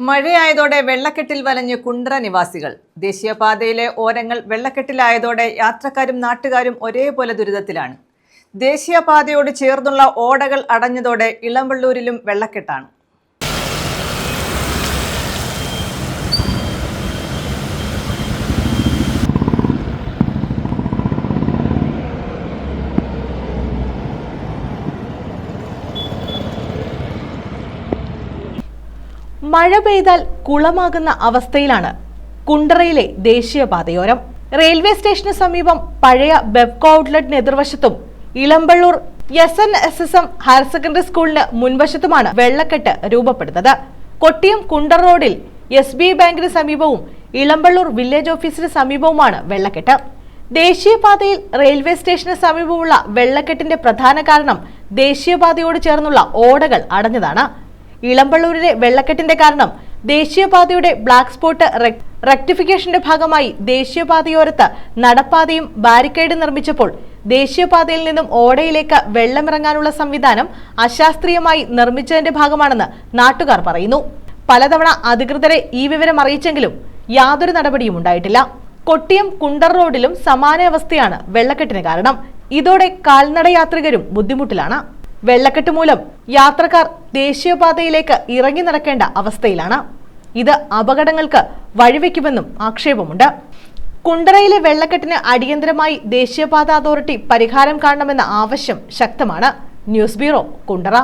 മഴയായതോടെ വെള്ളക്കെട്ടിൽ വലഞ്ഞ് കുണ്ട്ര നിവാസികൾ. ദേശീയപാതയിലെ ഓരങ്ങൾ വെള്ളക്കെട്ടിലായതോടെ യാത്രക്കാരും നാട്ടുകാരും ഒരേപോലെ ദുരിതത്തിലാണ്. ദേശീയപാതയോട് ചേർന്നുള്ള ഓടകൾ അടഞ്ഞതോടെ ഇളമ്പള്ളൂരിലും വെള്ളക്കെട്ടാണ്. മഴ പെയ്താൽ കുളമാകുന്ന അവസ്ഥയിലാണ് കുണ്ടറയിലെ ദേശീയപാതയോരം. റെയിൽവേ സ്റ്റേഷന് സമീപം പഴയ ബെബ്കോ ഔട്ട്ലെറ്റിന് എതിർവശത്തും Elampalloor S N S S M higher secondary സ്കൂളിന് മുൻവശത്തുമാണ് വെള്ളക്കെട്ട് രൂപപ്പെടുന്നത്. കൊട്ടിയം കുണ്ടർ റോഡിൽ എസ് ബി ഐ ബാങ്കിന് സമീപവും ഇളമ്പള്ളൂർ വില്ലേജ് ഓഫീസിന് സമീപവുമാണ് വെള്ളക്കെട്ട്. ദേശീയപാതയിൽ റെയിൽവേ സ്റ്റേഷന് സമീപമുള്ള വെള്ളക്കെട്ടിന്റെ പ്രധാന കാരണം ദേശീയപാതയോട് ചേർന്നുള്ള ഓടകൾ അടഞ്ഞതാണ്. ഇളമ്പള്ളൂരിലെ വെള്ളക്കെട്ടിന്റെ കാരണം ദേശീയപാതയുടെ ബ്ലാക്ക് സ്പോട്ട് റെക്- റെക്ടിഫിക്കേഷന്റെ ഭാഗമായി ദേശീയപാതയോരത്ത് നടപ്പാതയും ബാരിക്കേഡ് നിർമ്മിച്ചപ്പോൾ ദേശീയപാതയിൽ നിന്നും ഓടയിലേക്ക് വെള്ളമിറങ്ങാനുള്ള സംവിധാനം അശാസ്ത്രീയമായി നിർമ്മിച്ചതിന്റെ ഭാഗമാണെന്ന് നാട്ടുകാർ പറയുന്നു. പലതവണ അധികൃതരെ ഈ വിവരം അറിയിച്ചെങ്കിലും യാതൊരു നടപടിയും ഉണ്ടായിട്ടില്ല. കൊട്ടിയം കുണ്ടർ റോഡിലും സമാന അവസ്ഥയാണ് വെള്ളക്കെട്ടിന് കാരണം. ഇതോടെ കാൽനട യാത്രികരും ബുദ്ധിമുട്ടിലാണ്. വെള്ളക്കെട്ട് മൂലം യാത്രക്കാർ ദേശീയപാതയിലേക്ക് ഇറങ്ങി നടക്കേണ്ട അവസ്ഥയിലാണ്. ഇത് അപകടങ്ങൾക്ക് വഴിവെക്കുമെന്നും ആക്ഷേപമുണ്ട്. കുണ്ടറയിലെ വെള്ളക്കെട്ടിന് അടിയന്തരമായി ദേശീയപാത അതോറിറ്റി പരിഹാരം കാണണമെന്ന ആവശ്യം ശക്തമാണ്. News bureau Kundara.